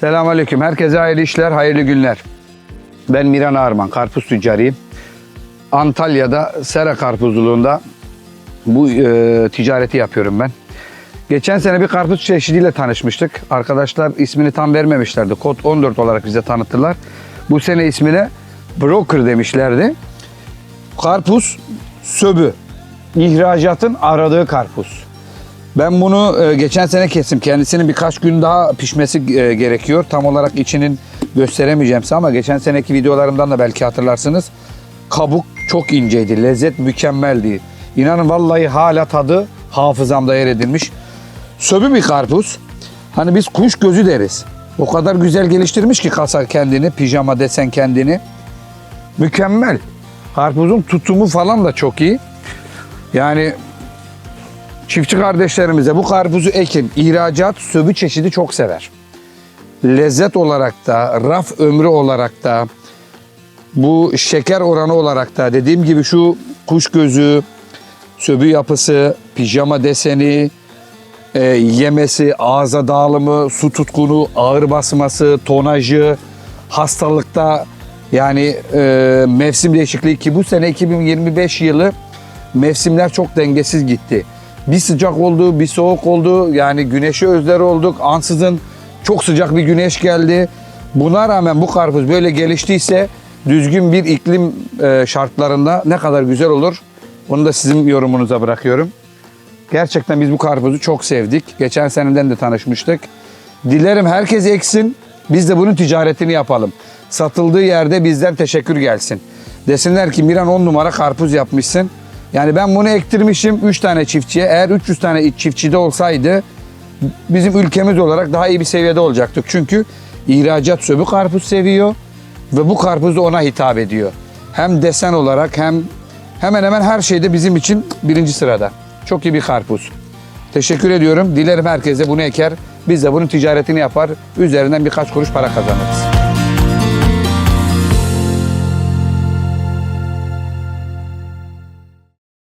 Selamünaleyküm. Herkese hayırlı işler, hayırlı günler. Ben Miran Arman, karpuz tüccarıyım. Antalya'da Sera Karpuzculuğunda bu e, ticareti yapıyorum ben. Geçen sene bir karpuz çeşidiyle tanışmıştık. Arkadaşlar ismini tam vermemişlerdi. Kod 14 olarak bize tanıttılar. Bu sene ismine broker demişlerdi. Karpuz söbü. İhracatın aradığı karpuz. Ben bunu e, geçen sene kestim. Kendisinin birkaç gün daha pişmesi e, gerekiyor. Tam olarak içinin gösteremeyeceğim size ama geçen seneki videolarımdan da belki hatırlarsınız. Kabuk çok inceydi. Lezzet mükemmeldi. İnanın vallahi hala tadı hafızamda yer edilmiş. Söbü bir karpuz. Hani biz kuş gözü deriz. O kadar güzel geliştirmiş ki kasa kendini, pijama desen kendini. Mükemmel. Karpuzun tutumu falan da çok iyi. Yani Çiftçi kardeşlerimize bu karpuzu ekin, ihracat, söbü çeşidi çok sever. Lezzet olarak da, raf ömrü olarak da, bu şeker oranı olarak da dediğim gibi şu kuş gözü, söbü yapısı, pijama deseni, e, yemesi, ağza dağılımı, su tutkunu, ağır basması, tonajı, hastalıkta yani e, mevsim değişikliği ki bu sene 2025 yılı mevsimler çok dengesiz gitti. Bir sıcak oldu, bir soğuk oldu. Yani güneşi özler olduk. Ansızın çok sıcak bir güneş geldi. Buna rağmen bu karpuz böyle geliştiyse düzgün bir iklim e, şartlarında ne kadar güzel olur. Onu da sizin yorumunuza bırakıyorum. Gerçekten biz bu karpuzu çok sevdik. Geçen seneden de tanışmıştık. Dilerim herkes eksin. Biz de bunun ticaretini yapalım. Satıldığı yerde bizden teşekkür gelsin. Desinler ki Miran 10 numara karpuz yapmışsın. Yani ben bunu ektirmişim 3 tane çiftçiye. Eğer 300 tane çiftçide olsaydı bizim ülkemiz olarak daha iyi bir seviyede olacaktık. Çünkü ihracat söbü karpuz seviyor ve bu karpuz da ona hitap ediyor. Hem desen olarak hem hemen hemen her şeyde bizim için birinci sırada. Çok iyi bir karpuz. Teşekkür ediyorum. Dilerim herkes de bunu eker. Biz de bunun ticaretini yapar. Üzerinden birkaç kuruş para kazanırız.